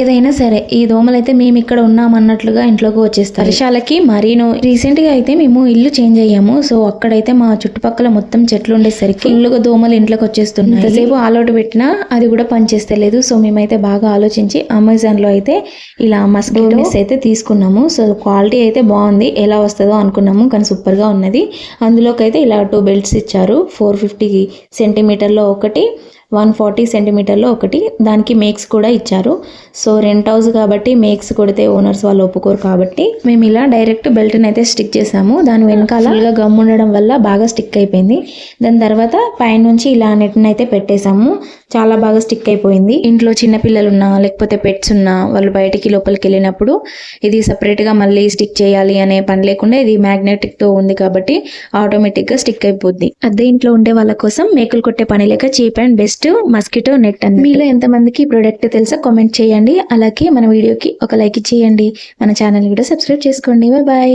ఏదైనా సరే ఈ దోమలు అయితే మేము ఇక్కడ ఉన్నాం అన్నట్లుగా ఇంట్లోకి వచ్చేస్తాయి. వర్షాలకి మరీను. రీసెంట్గా అయితే మేము ఇల్లు చేంజ్ అయ్యాము. సో అక్కడైతే మా చుట్టుపక్కల మొత్తం చెట్లు ఉండేసరికి ఇల్లుగా దోమలు ఇంట్లోకి వచ్చేస్తున్నాయి. ఎంతసేపు ఆలోటు పెట్టినా అది కూడా పనిచేస్తలేదు. సో మేమైతే బాగా ఆలోచించి అమెజాన్లో అయితే ఇలా మస్కిటోస్ అయితే తీసుకున్నాము. సో క్వాలిటీ అయితే బాగుంది. ఎలా వస్తుందో అనుకున్నాము కానీ సూపర్గా ఉన్నది. అందులోకి అయితే ఇలా టూ బెల్ట్స్ ఇచ్చారు. ఫోర్ ఫిఫ్టీ సెంటీమీటర్లో ఒకటి వన్ ఫార్టీ సెంటీమీటర్లో ఒకటి. దానికి మేక్స్ కూడా ఇచ్చారు. సో రెంట్ హౌస్ కాబట్టి మేక్స్ కొడితే ఓనర్స్ వాళ్ళు ఒప్పుకోరు కాబట్టి మేము ఇలా డైరెక్ట్ బెల్ట్ని అయితే స్టిక్ చేసాము. దాని వెనకాల గమ్ ఉండడం వల్ల బాగా స్టిక్ అయిపోయింది. దాని తర్వాత పైనుంచి ఇలా నెట్ని అయితే పెట్టేశాము. చాలా బాగా స్టిక్ అయిపోయింది. ఇంట్లో చిన్నపిల్లలు ఉన్నా లేకపోతే పెట్స్ ఉన్నా వాళ్ళు బయటికి లోపలికి వెళ్ళినప్పుడు ఇది సపరేట్గా మళ్ళీ స్టిక్ చేయాలి అనే పని లేకుండా ఇది మ్యాగ్నెటిక్తో ఉంది కాబట్టి ఆటోమేటిక్గా స్టిక్ అయిపోద్ది. అద్దె ఇంట్లో ఉండే వాళ్ళ కోసం మేకులు కొట్టే పని లేక cheap and best mosquito net అని మీలో ఎంతమందికి ఈ ప్రోడక్ట్ తెలుసా కామెంట్ చేయండి. అలాగే మన వీడియోకి ఒక లైక్ చేయండి. మన ఛానల్ కూడా సబ్స్క్రైబ్ చేసుకోండి. బాయ్